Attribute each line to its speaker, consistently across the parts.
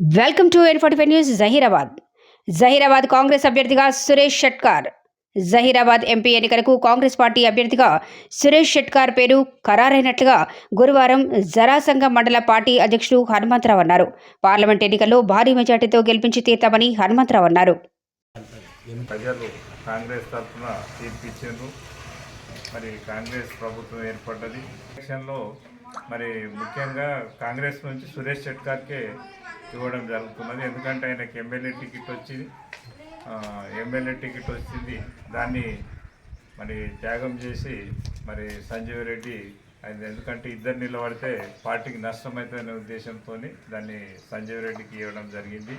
Speaker 1: Welcome to N forty five news Zahirabad Zahirabad Congress అభ్యర్థిగా Suresh Shetkar. Zaheerabad MP ఎన్నికలకు Congress party అభ్యర్థిగా సురేష్ షెట్కార్ పేరు ఖరారైనట్లుగా గురువారం జరాసంగ మండల పార్టీ అధ్యక్షుడు హనుమంతరావు అన్నారు. పార్లమెంట్ ఎన్నికల్లో భారీ మెజార్టీతో గెలిపించి తీర్తామని హనుమంతరావు అన్నారు.
Speaker 2: ప్రజలు కాంగ్రెస్ తరఫున మరి కాంగ్రెస్ ప్రభుత్వం ఏర్పడ్డది? ఎలక్షన్లో మరి ముఖ్యంగా కాంగ్రెస్ నుంచి సురేష్ షెట్కార్కే ఇవ్వడం జరుగుతున్నది. ఎందుకంటే ఆయనకి ఎమ్మెల్యే టికెట్ వచ్చింది. ఎమ్మెల్యే టికెట్ వచ్చింది. దాన్ని మరి త్యాగం చేసి మరి సంజీవ్ రెడ్డి ఆయన ఎందుకంటే ఇద్దరు నిలబడితే పార్టీకి నష్టమవుతుందనే ఉద్దేశంతో దాన్ని సంజీవ్ రెడ్డికి ఇవ్వడం జరిగింది.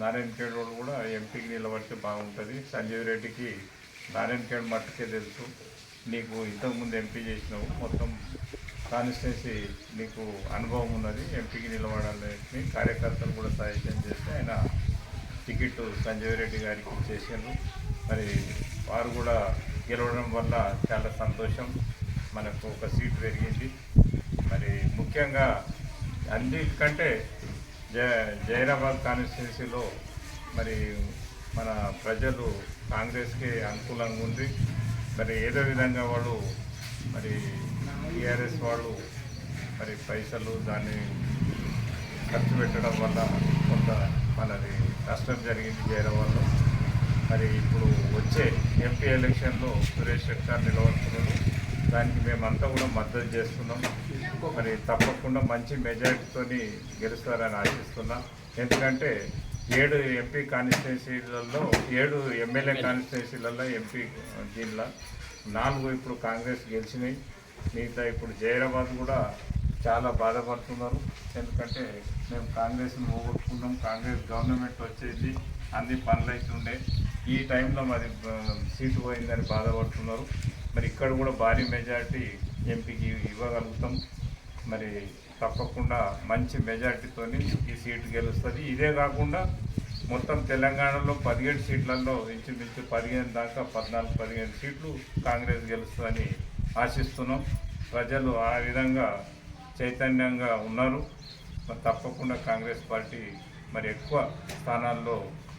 Speaker 2: నారాయణ ఖేడ్ కూడా ఎంపీకి నిలబడితే బాగుంటుంది. సంజీవ్ రెడ్డికి నారాయణ ఖేడ్ మట్టుకే తెలుసు. నీకు ఇంతకుముందు ఎంపీ చేసినావు. మొత్తం కాన్స్టిట్యున్సీ నీకు అనుభవం ఉన్నది. ఎంపీకి నిలబడాలని కార్యకర్తలు కూడా సజెషన్ చేస్తే ఆయన టికెట్ సంజయ్ రెడ్డి గారికి ఇచ్చేసారు మరి వారు కూడా గెలవడం వల్ల చాలా సంతోషం. మనకు ఒక సీట్ పెరిగింది. మరి ముఖ్యంగా అన్నిటికంటే జ జైరాబాద్ కాన్స్టిట్యున్సీలో మరి మన ప్రజలు కాంగ్రెస్కి అనుకూలంగా ఉంది. మరి ఏదో విధంగా వాళ్ళు మరి టీఆర్ఎస్ వాళ్ళు మరి పైసలు దాన్ని ఖర్చు పెట్టడం వల్ల కొంత మనది నష్టం జరిగింది జైరాబాద్లో మరి ఇప్పుడు వచ్చే ఎంపీ ఎలక్షన్లో సురేష్ శెట్టార్ నిలబడుతున్నారు. దానికి మేమంతా కూడా మద్దతు చేస్తున్నాం. మరి తప్పకుండా మంచి మెజారిటీతో గెలుస్తారని ఆశిస్తున్నాం. ఎందుకంటే ఏడు ఎంపీ కాన్స్టిట్యున్సీలలో ఏడు ఎమ్మెల్యే కాన్స్టిట్యున్సీలలో ఎంపీ దీనిలో. నాలుగు ఇప్పుడు కాంగ్రెస్ గెలిచినాయి. మిగతా ఇప్పుడు జైరాబాద్ కూడా చాలా బాధపడుతున్నారు. ఎందుకంటే మేము కాంగ్రెస్ని పోగొట్టుకున్నాం. కాంగ్రెస్ గవర్నమెంట్ వచ్చేసి అన్ని పనులు అవుతుండే ఈ టైంలో మరి సీటు పోయిందని బాధపడుతున్నారు. మరి ఇక్కడ కూడా భారీ మెజారిటీ ఎంపీకి ఇవ్వగలుగుతాం. మరి తప్పకుండా మంచి మెజారిటీతోని ఈ సీటు గెలుస్తుంది. ఇదే కాకుండా మొత్తం తెలంగాణలో పదిహేడు సీట్లలో ఇంచుమించు పదిహేను దాకా పద్నాలుగు పదిహేను సీట్లు కాంగ్రెస్ గెలుస్తుందని ఆశిస్తున్నాం. ప్రజలు ఆ విధంగా చైతన్యంగా ఉన్నారు. మరి తప్పకుండా కాంగ్రెస్ పార్టీ మరి ఎక్కువ స్థానాల్లో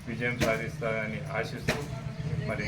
Speaker 2: విజయం సాధిస్తారని ఆశిస్తూ మరి